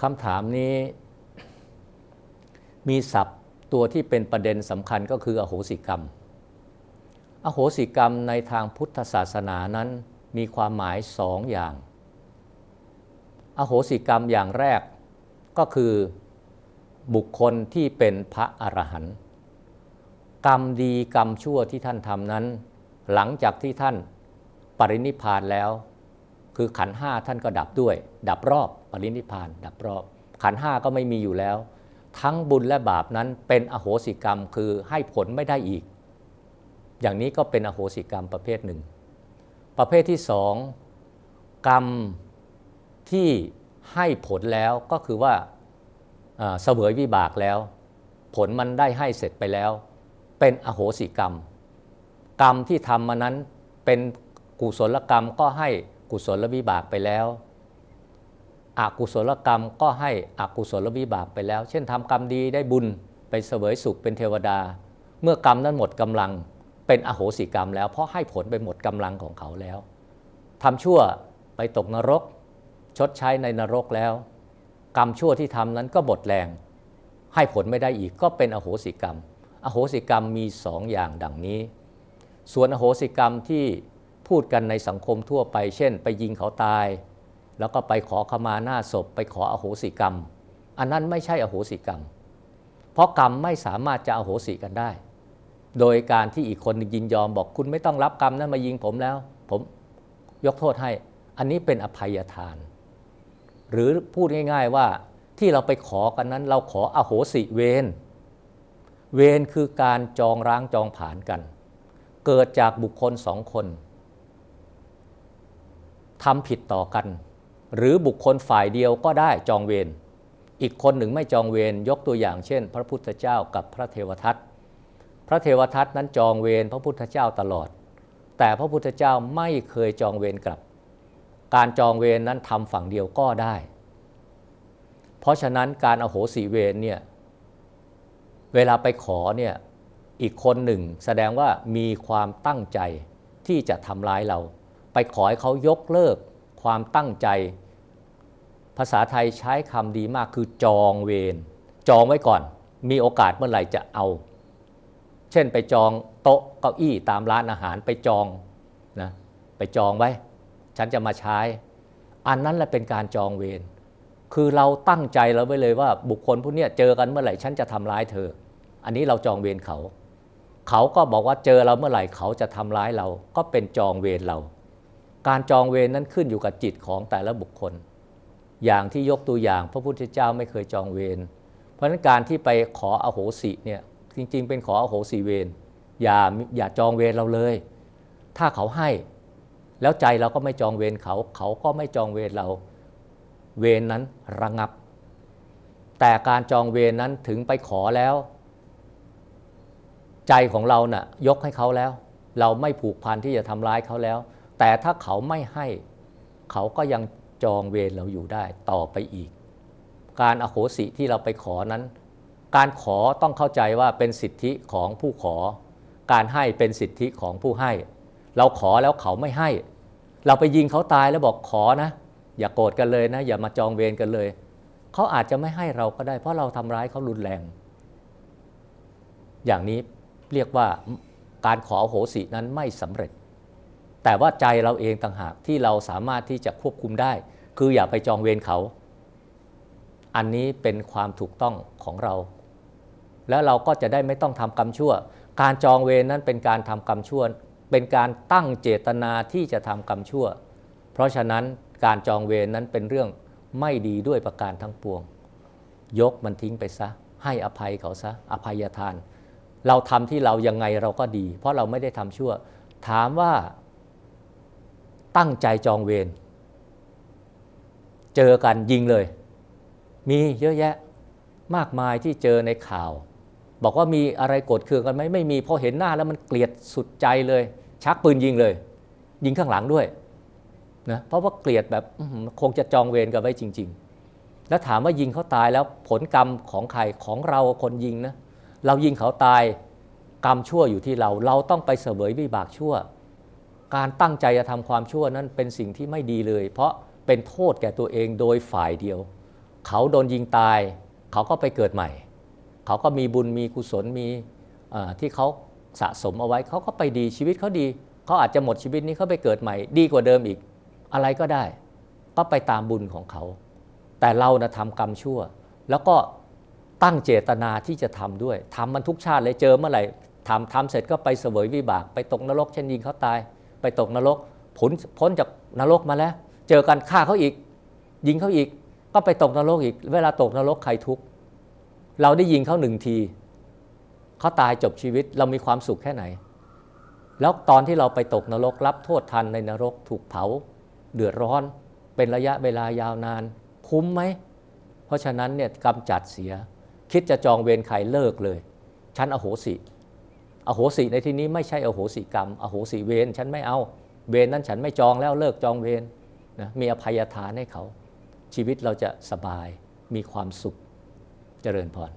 คำถามนี้ มีศัพท์ตัวที่เป็นประเด็นสำคัญก็คืออโหสิกรรม อโหสิกรรมในทางพุทธศาสนานั้นมีความหมายสองอย่าง อโหสิกรรมอย่างแรกก็คือบุคคลที่เป็นพระอรหันต์กรรมดีกรรมชั่วที่ท่านทำนั้น หลังจากที่ท่านปรินิพานแล้ว คือขันห้าท่านก็ดับด้วย ดับรอบปรินิพพาน ดับรอบ ขันห้าก็ไม่มีอยู่แล้ว ทั้งบุญและบาปนั้นเป็นอโหสิกรรมคือให้ผลไม่ได้อีก อย่างนี้ก็เป็นอโหสิกรรมประเภทหนึ่ง ประเภทที่สองกรรมที่ให้ผลแล้วก็คือว่าเสวยวิบากแล้ว ผลมันได้ให้เสร็จไปแล้ว เป็นอโหสิกรรม กรรมที่ทำมานั้นเป็นกุศลกรรมก็ให้ กุศลวิบากไปแล้วอกุศลกรรมก็ให้อกุศลวิบากไปแล้ว เช่นทำกรรมดีได้บุญไปเสวยสุขเป็นเทวดา เมื่อกรรมนั้นหมดกำลังเป็นอโหสิกรรมแล้วเพราะให้ผลไปหมดกำลังของเขาแล้วทำชั่วไปตกนรก ชดใช้ในนรกแล้ว กรรมชั่วที่ทำนั้นก็หมดแรง ให้ผลไม่ได้อีกก็เป็นอโหสิกรรม อโหสิกรรมมีสองอย่างดังนี้ ส่วนอโหสิกรรมที่ พูดกันในสังคมทั่วไป เช่น ไปยิงเขาตาย แล้วก็ไปขอขมาหน้าศพ ไปขออโหสิกรรม อันนั้นไม่ใช่อโหสิกรรม เพราะกรรมไม่สามารถจะอโหสิกันได้ โดยการที่อีกคนยินยอมบอกคุณไม่ต้องรับกรรมนั้นมายิงผมแล้ว ผมยกโทษให้ อันนี้เป็นอภัยทาน หรือพูดง่าย ๆว่าที่เราไปขอกันนั้น เราขออโหสิเวรเวรคือการจองร้างจองผานกัน เกิดจากบุคคลสองคน ทำผิดต่อกัน หรือบุคคลฝ่ายเดียวก็ได้จองเวรอีกคนหนึ่งไม่จองเวรยกตัวอย่างเช่น พระพุทธเจ้ากับพระเทวทัตพระเทวทัตนั้นจองเวรพระพุทธเจ้าตลอด แต่พระพุทธเจ้าไม่เคยจองเวรกลับ การจองเวรนั้นทำฝั่งเดียวก็ได้ เพราะฉะนั้นการอโหสิเวรเนี่ยเวลาไปขอเนี่ยอีกคนหนึ่งแสดงว่ามีความตั้งใจที่จะทำร้ายเรา ไปขอให้เขายกเลิกความตั้งใจ ภาษาไทยใช้คำดีมากคือจองเวรจองไว้ก่อน มีโอกาสเมื่อไหร่จะเอา เช่นไปจองโต๊ะเก้าอี้ตามร้านอาหารไปจองนะไปจองไว้ ฉันจะมาใช้ อันนั้นแหละเป็นการจองเวรคือเราตั้งใจเราไว้เลยว่าบุคคลผู้นี้เจอกันเมื่อไหร่ฉันจะทำร้ายเธอ อันนี้เราจองเวรเขา เขาก็บอกว่าเจอเราเมื่อไหร่เขาจะทำร้ายเราก็เป็นจองเวรเรา การจองเวรนั้นขึ้นอยู่กับจิตของแต่ละบุคคล อย่างที่ยกตัวอย่างพระพุทธเจ้าไม่เคยจองเวร เพราะฉะนั้นการที่ไปขออโหสิเนี่ยจริงๆ เป็นขออโหสิเวรอย่าอย่าจองเวรเราเลย ถ้าเขาให้แล้วใจเราก็ไม่จองเวรเขา เขาก็ไม่จองเวรเรา เวรนนั้นระงับ แต่การจองเวรนนั้นถึงไปขอแล้ว ใจของเรานะ่ะยกให้เขาแล้ว เราไม่ผูกพันที่จะทำร้ายเขาแล้ว แต่ถ้าเขาไม่ให้ เขาก็ยังจองเวรเราอยู่ได้ต่อไปอีก การอโหสิที่เราไปขอนั้น การขอต้องเข้าใจว่าเป็นสิทธิของผู้ขอ การให้เป็นสิทธิของผู้ให้ เราขอแล้วเขาไม่ให้ เราไปยิงเขาตายแล้วบอกขอนะ อย่ากโกรธกันเลยนะ อย่ามาจองเวรกันเลย เขาอาจจะไม่ให้เราก็ได้ เพราะเราทำร้ายเขารุนแรง อย่างนี้เรียกว่าการขอโหสินั้นไม่สำเร็จ แต่ว่าใจเราเองต่างหากที่เราสามารถที่จะควบคุมได้ คืออย่าไปจองเวรเขา อันนี้เป็นความถูกต้องของเรา แล้วเราก็จะได้ไม่ต้องทำกรรมชั่ว การจองเวรนั้นเป็นการทำกรรมชั่ว เป็นการตั้งเจตนาที่จะทำกรรมชั่ว เพราะฉะนั้นการจองเวรนั้นเป็นเรื่องไม่ดีด้วยประการทั้งปวง ยกมันทิ้งไปซะ ให้อภัยเขาซะ อภัยทาน เราทำที่เรายังไงเราก็ดี เพราะเราไม่ได้ทำชั่ว ถามว่า ตั้งใจจองเวรเจอกันยิงเลย มีเยอะแยะมากมายที่เจอในข่าว บอกว่ามีอะไรโกดเคืองกันไหมไม่มีพอเห็นหน้าแล้วมันเกลียดสุดใจเลย ชักปืนยิงเลย ยิงข้างหลังด้วยนะเพราะว่าเกลียดแบบคงจะจองเวรกันไว้จริง ๆ แล้วถามว่ายิงเขาตายแล้วผลกรรมของใครของเราคนยิงนะเรายิงเขาตายกรรมชั่วอยู่ที่เรา เราต้องไปเสวยวิบากชั่ว การตั้งใจจะทำความชั่วนั้นเป็นสิ่งที่ไม่ดีเลย เพราะเป็นโทษแก่ตัวเองโดยฝ่ายเดียว เขาโดนยิงตาย เขาก็ไปเกิดใหม่ เขาก็มีบุญมีกุศลมีที่เขาสะสมเอาไว้ เขาก็ไปดีชีวิตเขาดี เขาอาจจะหมดชีวิตนี้เขาไปเกิดใหม่ ดีกว่าเดิมอีก อะไรก็ได้ ก็ไปตามบุญของเขา แต่เรานะทำกรรมชั่ว แล้วก็ตั้งเจตนาที่จะทำด้วยทำมันทุกชาติเลยเจอเมื่อไหร่ทำทำเสร็จก็ไปเสวยวิบาก ไปตกนรกเช่นยิงเขาตาย ไปตกนรกผลพ้นจากนรกมาแล้ว เจอกันฆ่าเขาอีก ยิงเขาอีก ก็ไปตกนรกอีก เวลาตกนรกใครทุกข์เราได้ยิงเขาหนึ่งทีเขาตายจบชีวิตเรามีความสุขแค่ไหน แล้วตอนที่เราไปตกนรกรับโทษทันในนรกถูกเผา เดือดร้อน เป็นระยะเวลายาวนาน คุ้มไหม เพราะฉะนั้นเนี่ยกำจัดเสีย คิดจะจองเวรใครเลิกเลย ฉันอโหสิ อโหสิในที่นี้ไม่ใช่อโหสิกรรม อโหสิเวรฉันไม่เอาเวรนั้นฉันไม่จองแล้วเลิกจองเวรนะมีอภัยทานให้เขา ชีวิตเราจะสบายมีความสุขเจริญพร